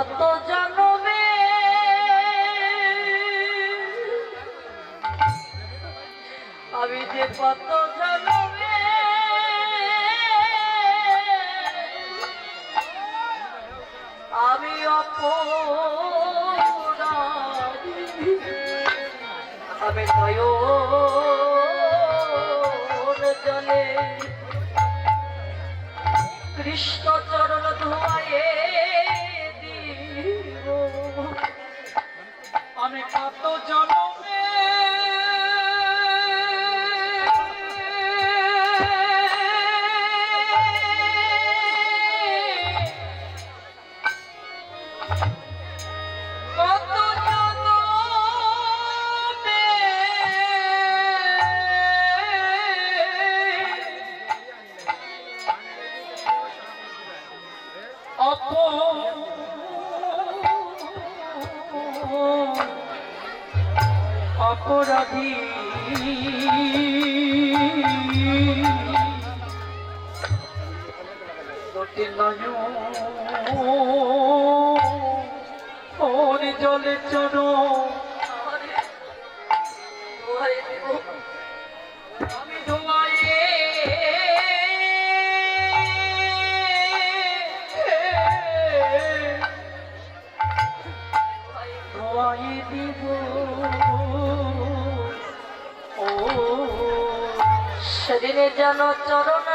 গত জন্মে। আমি আমি জলে। কৃষ্ণ চরণ ধোয়ায়ে দুটি নয়ন জলে চরণ আমি ধোয়াইয়ে ধোয়াই দিব সেদিনে যেন চরণ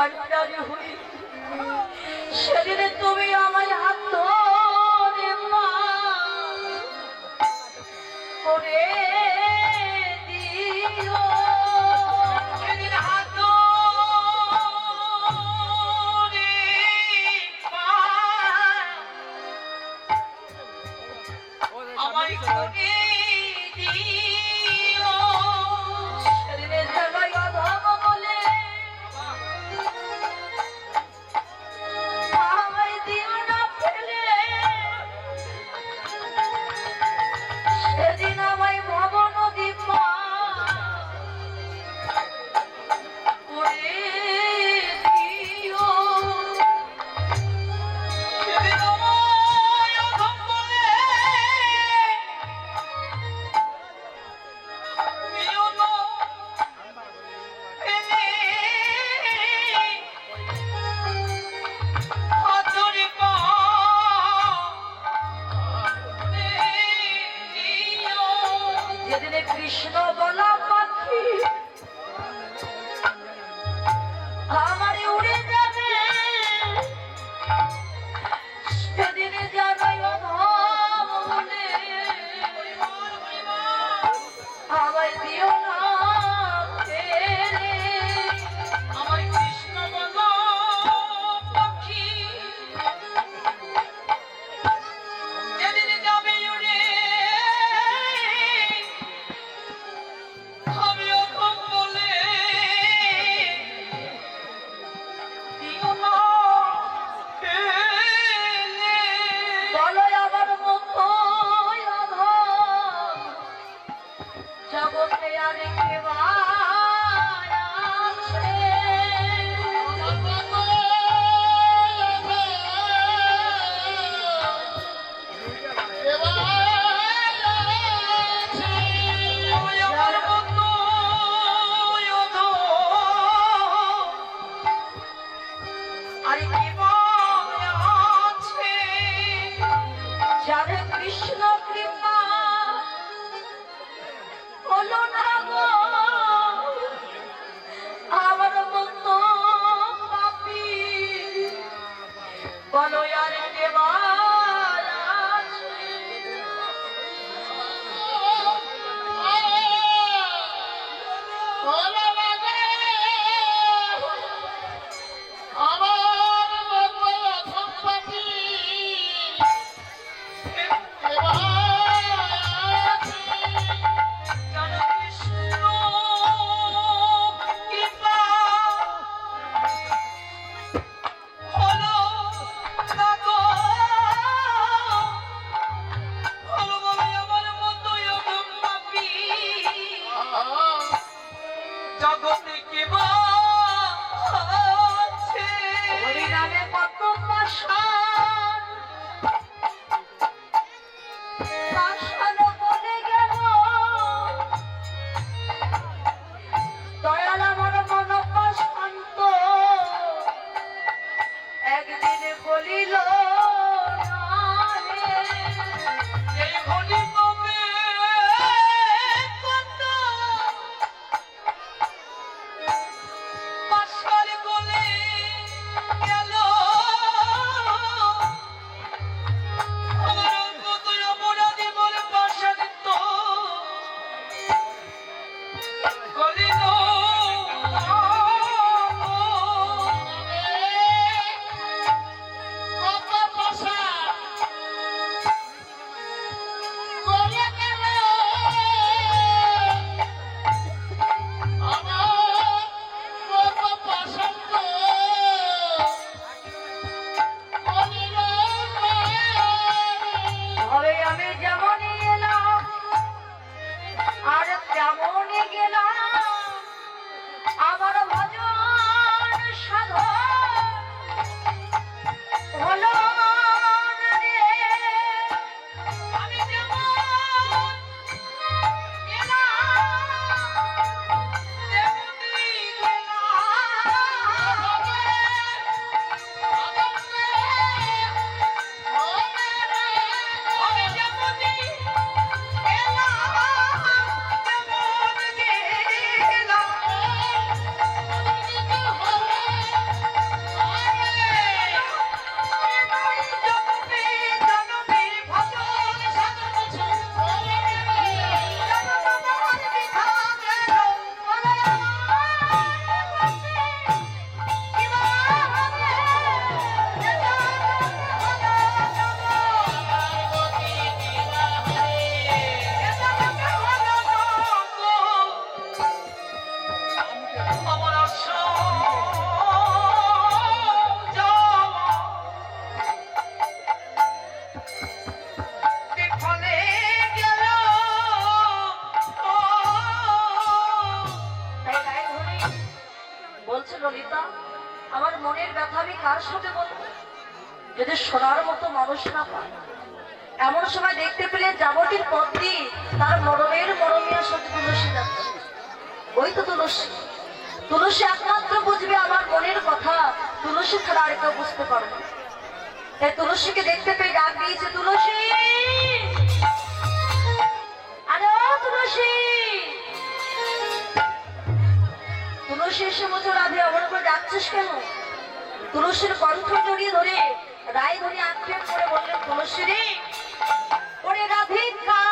কন্যা কৃষ্ণ বলা এমন সময় দেখতে পেলে যাবতীর পত্নী তার মরমের মরমিয়ার সাথে তুলসী যাচ্ছে। ওই তো তুলসী। তুলসী একমাত্র বুঝবে আমার মনের কথা। তুলসী ছাড়া আর কেউ বুঝতে পারব তুলসীকে দেখতে পেয়ে ডাক দিয়েছে, তুলসী! আরে তুলসী! তুলসী এসে মতো রাধে অমন করে ডাকছিস কেন? তুলসীর কণ্ঠ জড়িয়ে ধরে, রায় ধরে আক্ষেপ করে বললেন, তুলসী রে, ওরে রাধিকা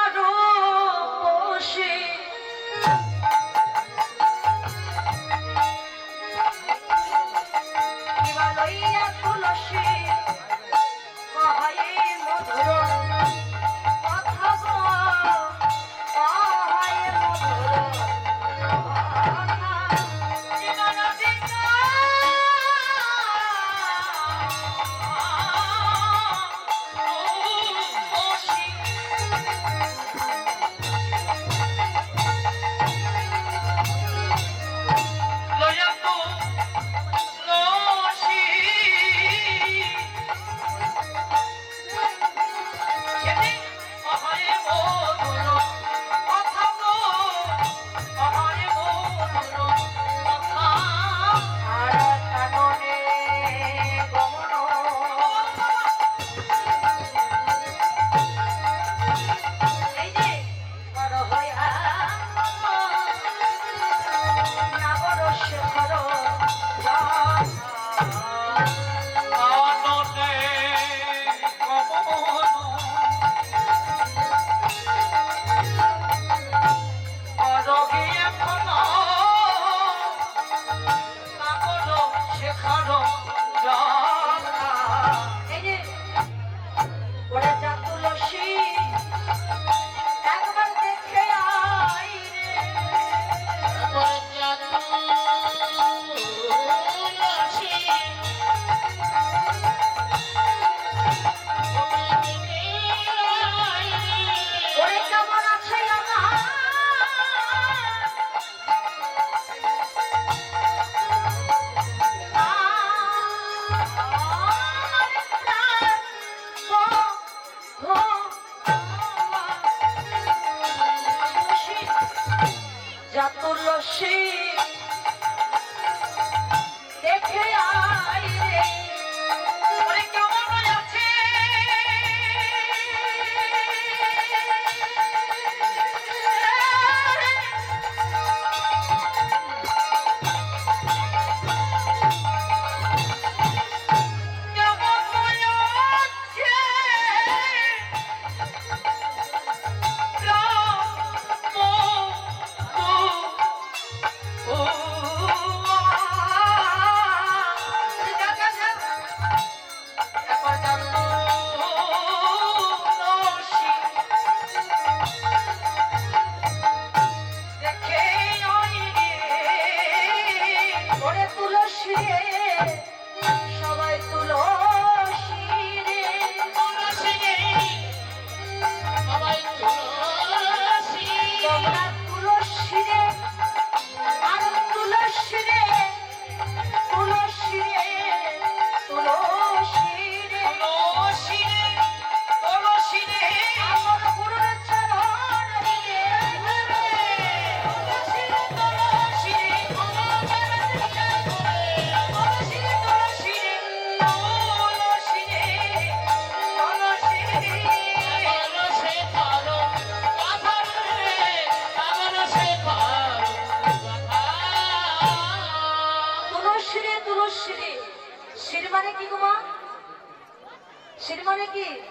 শির মানে কি?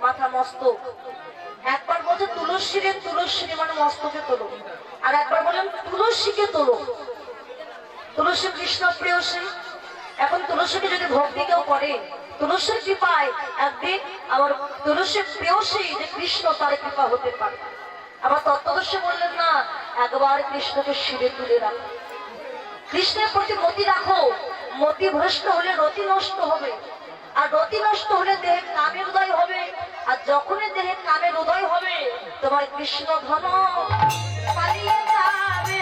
মাথা মস্তক একবার বলছে তুলসী রে তুলসী মানে মস্তকে তোলো। আর একবার বললেন তুলসীকে তোলো। তুলসী কৃষ্ণ প্রিয়সী। এখন তুলসীকে যদি ভক্তি কেউ করে, তুলসীর কৃপায় একদিন আমার তুলসীর প্রিয়সী যে কৃষ্ণ তার কৃপা হতে পারে। আবার তত্ত্বদর্শী বললেন, না, একবার কৃষ্ণকে শিরে তুলে রাখো। কৃষ্ণের প্রতি মতি রাখো। মতি ভ্রষ্ট হলে রতি নষ্ট হবে। আর রতি নষ্ট হলে দেহে কামের উদয় হবে। আর যখনই দেহে কামের উদয় হবে, তোমার কৃষ্ণ ধন পালিয়ে যাবে।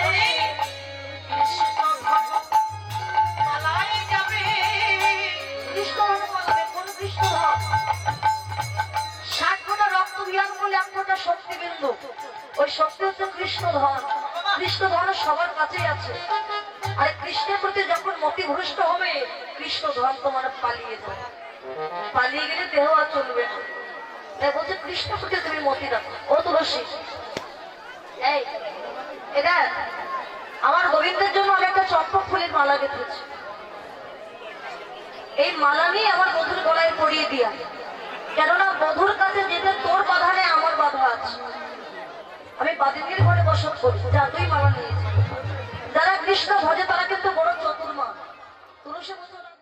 রক্ত বিহার করলে শক্তি বিন্দু। ওই শক্তি হচ্ছে কৃষ্ণ ধন কৃষ্ণ ধন সবার কাছেই আছে। আর কৃষ্ণের প্রতি যখন মতিভ্রষ্ট হবে, কৃষ্ণ ধন তোমার পালিয়ে যাবে। পালিয়ে গেলে দেহ আর চলবে না। বলছে কৃষ্ণ প্রতি তুমি মতি রাখো ও তুলসী, এই এটা আমার গোবিন্দের জন্য আমি একটা চম্পক ফুলের মালা গেঁথেছি এই মালা নিয়ে আমার বধুর গলায় পরিয়ে দিয়া কেননা বধুর কাছে যেতে তোর বাধা নেই, আমার বাধা আছে। আমি বাদিনীর ঘরে বসত করি যা, তুই মালা নিয়েছিস যারা কৃষ্ণ ভজে তারা কিন্তু বড় চতুর্মা। তুলসী বছর